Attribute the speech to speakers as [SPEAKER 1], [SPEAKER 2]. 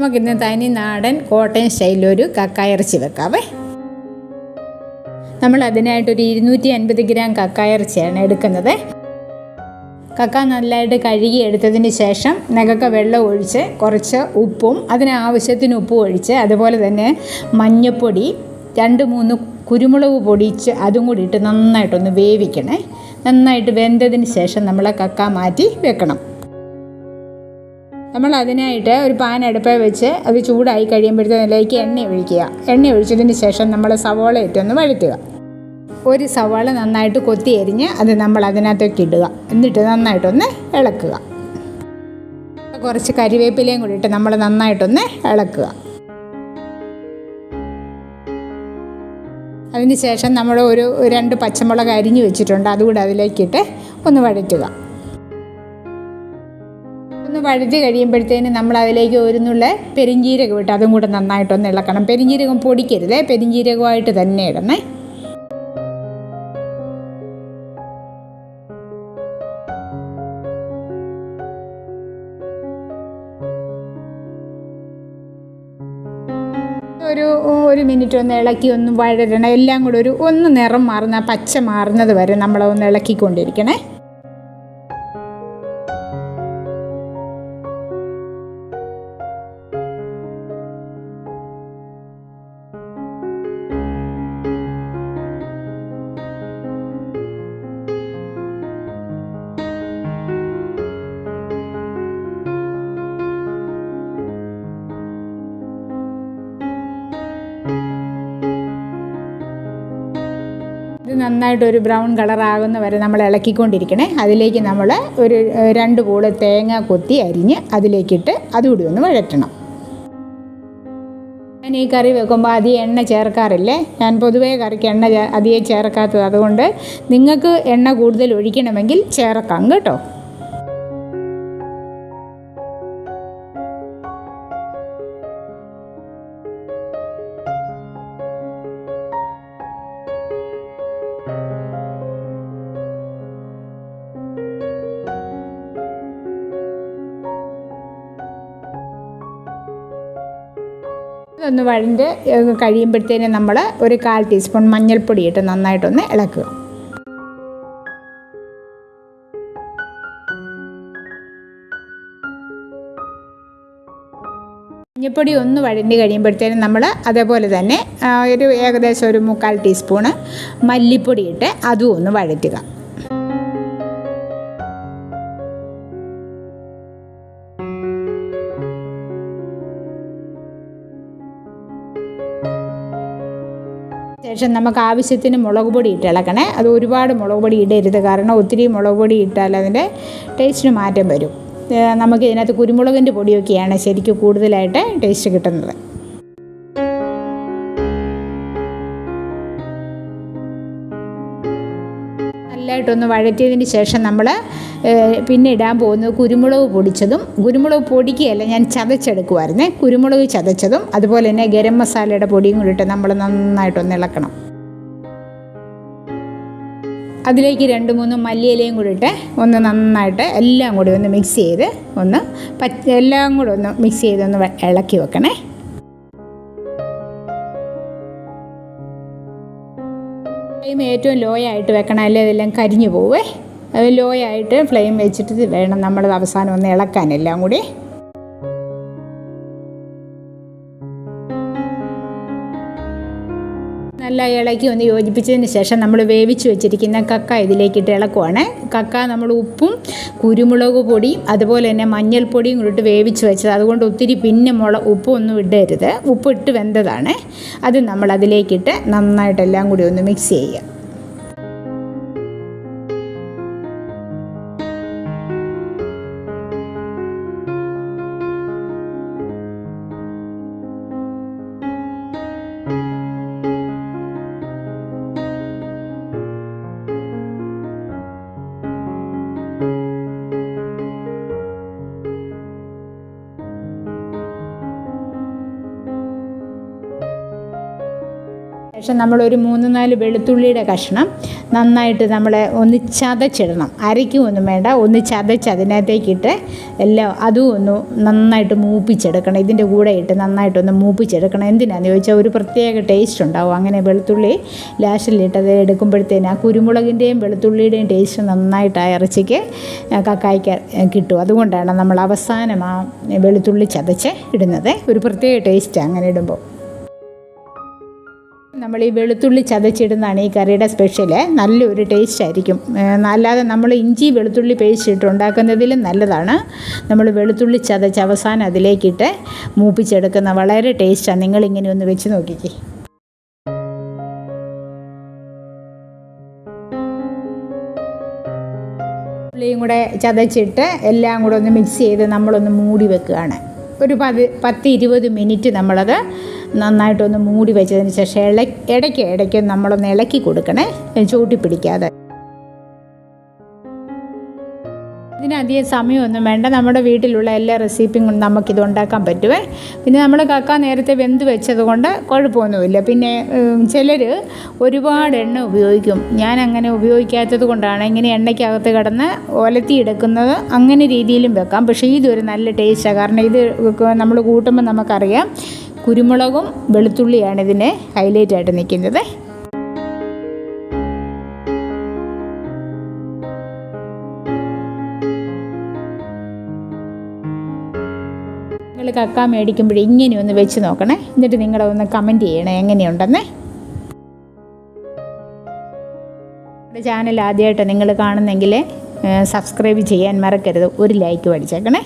[SPEAKER 1] നമുക്കിന്ന് തനി നാടൻ കോട്ടയം സ്റ്റൈലൊരു കക്കായിറച്ചി വെക്കാവേ. നമ്മൾ അതിനായിട്ടൊരു ഇരുന്നൂറ്റി അൻപത് ഗ്രാം കക്കായിറച്ചിയാണ് എടുക്കുന്നത്. കക്ക നല്ലതായിട്ട് കഴുകി എടുത്തതിന് ശേഷം നഖക്ക വെള്ളം ഒഴിച്ച് കുറച്ച് ഉപ്പും അതിനാവശ്യത്തിന് ഉപ്പും ഒഴിച്ച് അതുപോലെ തന്നെ മഞ്ഞൾപ്പൊടി രണ്ട് മൂന്ന് കുരുമുളക് പൊടിച്ച് അതും കൂടി ഇട്ട് നന്നായിട്ടൊന്ന് വേവിക്കണേ. നന്നായിട്ട് വെന്തതിന് ശേഷം നമ്മൾ കക്ക മാറ്റി വെക്കണം. നമ്മൾ അതിനായിട്ട് ഒരു പാൻ അടുപ്പേ വെച്ച് അത് ചൂടായി കഴിയുമ്പോഴത്തേക്ക് എണ്ണ ഒഴിക്കുക. എണ്ണ ഒഴിച്ചതിന് ശേഷം നമ്മൾ സവോള ഇട്ടൊന്ന് വഴറ്റുക. ഒരു സവാള നന്നായിട്ട് കൊത്തി എരിഞ്ഞ് അത് നമ്മൾ അതിനകത്തേക്ക് ഇടുക. എന്നിട്ട് നന്നായിട്ടൊന്ന് ഇളക്കുക. കുറച്ച് കരിവേപ്പിലയും കൂടി ഇട്ട് നമ്മൾ നന്നായിട്ടൊന്ന് ഇളക്കുക. അതിന് ശേഷം നമ്മൾ ഒരു രണ്ട് പച്ചമുളക് അരിഞ്ഞു വെച്ചിട്ടുണ്ട്. അതുകൂടെ അതിലേക്കിട്ട് ഒന്ന് വഴറ്റുക. ഒന്ന് വഴുതി കഴിയുമ്പോഴത്തേന് നമ്മൾ അതിലേക്ക് ഒരുന്നുള്ള പെരിഞ്ജീരകം ഇട്ട് അതും കൂടെ നന്നായിട്ടൊന്ന് ഇളക്കണം. പെരിഞ്ജീരകം പൊടിക്കരുതേ പെരിഞ്ജീരകമായിട്ട് തന്നെ ഇടണേ. ഒരു ഒരു മിനിറ്റ് ഒന്ന് ഇളക്കി ഒന്ന് വഴരണം എല്ലാം കൂടെ ഒരു ഒന്ന് നിറം മാറുന്ന പച്ച മാറുന്നത് വരെ നമ്മളൊന്ന് ഇളക്കിക്കൊണ്ടിരിക്കണേ. ഇത് നന്നായിട്ട് ഒരു ബ്രൗൺ കളർ ആകുന്ന വരെ നമ്മൾ ഇളക്കിക്കൊണ്ടിരിക്കണേ. അതിലേക്ക് നമ്മൾ ഒരു രണ്ട് പൂൾ തേങ്ങ കൊത്തി അരിഞ്ഞ് അതിലേക്കിട്ട് അതുകൂടി ഒന്ന് വഴറ്റണം. ഞാൻ ഈ കറി വെക്കുമ്പോൾ അധികം എണ്ണ ചേർക്കാറില്ലേ? ഞാൻ പൊതുവേ കറിക്ക് എണ്ണ അധികം ചേർക്കാത്തത്. അതുകൊണ്ട് നിങ്ങൾക്ക് എണ്ണ കൂടുതൽ ഒഴിക്കണമെങ്കിൽ ചേർക്കാം കേട്ടോ. ഇതൊന്ന് വഴണ്ട് കഴിയുമ്പോഴത്തേനും നമ്മൾ ഒരു കാൽ ടീസ്പൂൺ മഞ്ഞൾപ്പൊടി ഇട്ട് നന്നായിട്ടൊന്ന് ഇളക്കുക. മഞ്ഞൾപ്പൊടി ഒന്ന് വഴണ്ടി കഴിയുമ്പോഴത്തേനും നമ്മൾ അതേപോലെ തന്നെ ഒരു ഏകദേശം ഒരു മുക്കാൽ ടീസ്പൂണ് മല്ലിപ്പൊടി ഇട്ട് അതും ഒന്ന് വഴറ്റുക. ശേഷം നമുക്ക് ആവശ്യത്തിന് മുളക് പൊടി ഇട്ടിളക്കണേ അത് ഒരുപാട് മുളക് പൊടി ഇടരുത്. കാരണം ഒത്തിരി മുളക് പൊടി ഇട്ടാൽ അതിന്റെ ടേസ്റ്റിന് മാറ്റം വരും. നമുക്ക് ഇതിനകത്ത് കുരുമുളകിന്റെ പൊടിയൊക്കെയാണ് ശരിക്കും കൂടുതലായിട്ട് ടേസ്റ്റ് കിട്ടുന്നത്. നല്ലതായിട്ടൊന്ന് വഴറ്റിയതിന് ശേഷം നമ്മൾ പിന്നെ ഇടാൻ പോകുന്നത് കുരുമുളക് പൊടിച്ചതും കുരുമുളക് പൊടിക്കുകയല്ല ഞാൻ ചതച്ചെടുക്കുമായിരുന്നേ കുരുമുളക് ചതച്ചതും അതുപോലെ തന്നെ ഗരം മസാലയുടെ പൊടിയും കൂടി ഇട്ട് നമ്മൾ നന്നായിട്ടൊന്ന് ഇളക്കണം. അതിലേക്ക് രണ്ട് മൂന്ന് മല്ലിയിലയും കൂടി ഇട്ട് ഒന്ന് നന്നായിട്ട് എല്ലാം കൂടി ഒന്ന് മിക്സ് ചെയ്ത് ഒന്ന് എല്ലാം കൂടി ഒന്ന് മിക്സ് ചെയ്ത് ഒന്ന് ഇളക്കി വെക്കണേ. ഫ്ലെയിം ഏറ്റവും ലോ ആയിട്ട് വെക്കണം അല്ലേ? ഇതെല്ലാം കരിഞ്ഞു പോവേ. അത് ലോ ആയിട്ട് ഫ്ലെയിം വെച്ചിട്ട് വേണം നമ്മളത് അവസാനം ഒന്ന് ഇളക്കാൻ എല്ലാം കൂടി. നല്ല ഇളക്കി ഒന്ന് യോജിപ്പിച്ചതിന് ശേഷം നമ്മൾ വേവിച്ച് വെച്ചിരിക്കുന്ന കക്ക ഇതിലേക്കിട്ട് ഇളക്കുവാണ്. കക്ക നമ്മൾ ഉപ്പും കുരുമുളക് പൊടിയും അതുപോലെ തന്നെ മഞ്ഞൾപ്പൊടിയും കൂടി ഇട്ട് വേവിച്ച് വെച്ചത്. അതുകൊണ്ട് ഒത്തിരി പിന്നെ മുള ഉപ്പൊന്നും ഇടരുത്. ഉപ്പ് ഇട്ട് വെന്തതാണ്. അത് നമ്മൾ അതിലേക്കിട്ട് നന്നായിട്ടെല്ലാം കൂടി ഒന്ന് മിക്സ് ചെയ്യുക. ശേഷം നമ്മളൊരു മൂന്ന് നാല് വെളുത്തുള്ളിയുടെ കഷ്ണം നന്നായിട്ട് നമ്മൾ ഒന്ന് ചതച്ചിടണം. അരയ്ക്കും ഒന്നും വേണ്ട. ഒന്ന് ചതച്ച് അതിനകത്തേക്കിട്ട് എല്ലാം അതും ഒന്ന് നന്നായിട്ട് മൂപ്പിച്ചെടുക്കണം. ഇതിന്റെ കൂടെ ഇട്ട് നന്നായിട്ടൊന്ന് മൂപ്പിച്ചെടുക്കണം. എന്തിനാന്ന് ചോദിച്ചാൽ ഒരു പ്രത്യേക ടേസ്റ്റ് ഉണ്ടാവും. അങ്ങനെ വെളുത്തുള്ളി ലാസ്റ്റിലിട്ടത് എടുക്കുമ്പോഴത്തേന് ആ കുരുമുളകിന്റെയും വെളുത്തുള്ളിയുടെയും ടേസ്റ്റ് നന്നായിട്ട് ആ ഇറച്ചിക്ക് കക്കായ്ക്ക് കിട്ടും. അതുകൊണ്ടാണ് നമ്മൾ അവസാനം ആ വെളുത്തുള്ളി ചതച്ച് ഇടുന്നത്. ഒരു പ്രത്യേക ടേസ്റ്റ് അങ്ങനെ ഇടുമ്പോൾ. നമ്മൾ ഈ വെളുത്തുള്ളി ചതച്ചിടുന്നതാണ് ഈ കറിയുടെ സ്പെഷ്യൽ നല്ലൊരു ടേസ്റ്റ് ആയിരിക്കും. അല്ലാതെ നമ്മൾ ഇഞ്ചി വെളുത്തുള്ളി പേസ്റ്റ് ഇട്ട് ഉണ്ടാക്കുന്നതിലും നല്ലതാണ്. നമ്മൾ വെളുത്തുള്ളി ചതച്ച് അവസാനം അതിലേക്കിട്ട് മൂപ്പിച്ചെടുക്കുന്ന വളരെ ടേസ്റ്റാണ് നിങ്ങളിങ്ങനെ ഒന്ന് വെച്ച് നോക്കിക്കേ. കൂടെ ചതച്ചിട്ട് എല്ലാം കൂടെ ഒന്ന് മിക്സ് ചെയ്ത് നമ്മളൊന്ന് മൂടി വെക്കുകയാണ്. ഒരു പത് പത്ത് ഇരുപത് മിനിറ്റ് നമ്മളത് നന്നായിട്ടൊന്ന് മൂടി വെച്ചതിന് ശേഷം ഇള ഇടയ്ക്ക് ഇടയ്ക്ക് നമ്മളൊന്ന് ഇളക്കി കൊടുക്കണേ. ചൂട്ടി പിടിക്കാതെ. ഇതിനധികം സമയമൊന്നും വേണ്ട. നമ്മുടെ വീട്ടിലുള്ള എല്ലാ റെസിപ്പിയും കൊണ്ട് നമുക്കിത് ഉണ്ടാക്കാൻ പറ്റുമേ പിന്നെ നമ്മൾ കക്ക നേരത്തെ വെന്ത് വെച്ചത് കൊണ്ട് കുഴപ്പമൊന്നുമില്ല. പിന്നെ ചിലർ ഒരുപാട് എണ്ണ ഉപയോഗിക്കും. ഞാൻ അങ്ങനെ ഉപയോഗിക്കാത്തത് കൊണ്ടാണ് ഇങ്ങനെ എണ്ണയ്ക്കകത്ത് കിടന്ന് ഒലത്തിയെടുക്കുന്നത് അങ്ങനെ രീതിയിലും വെക്കാം. പക്ഷേ ഇതൊരു നല്ല ടേസ്റ്റാണ് കാരണം ഇത് നമ്മൾ കൂട്ടുമ്പോൾ നമുക്കറിയാം കുരുമുളകും വെളുത്തുള്ളിയാണ് ഇതിനെ ഹൈലൈറ്റ് ആയിട്ട് നിൽക്കുന്നത്. നിങ്ങൾ കക്ക മേടിക്കുമ്പോൾ ഇങ്ങനെ ഒന്ന് വെച്ച് നോക്കണേ. എന്നിട്ട് നിങ്ങൾ ഒന്ന് കമന്റ് ചെയ്യണേ എങ്ങനെയുണ്ടെന്ന്. നമ്മുടെ ചാനൽ ആദ്യമായിട്ട് നിങ്ങൾ കാണുന്നെങ്കിൽ സബ്സ്ക്രൈബ് ചെയ്യാൻ മറക്കരുത്. ഒരു ലൈക്ക് പഠിച്ചേക്കണേ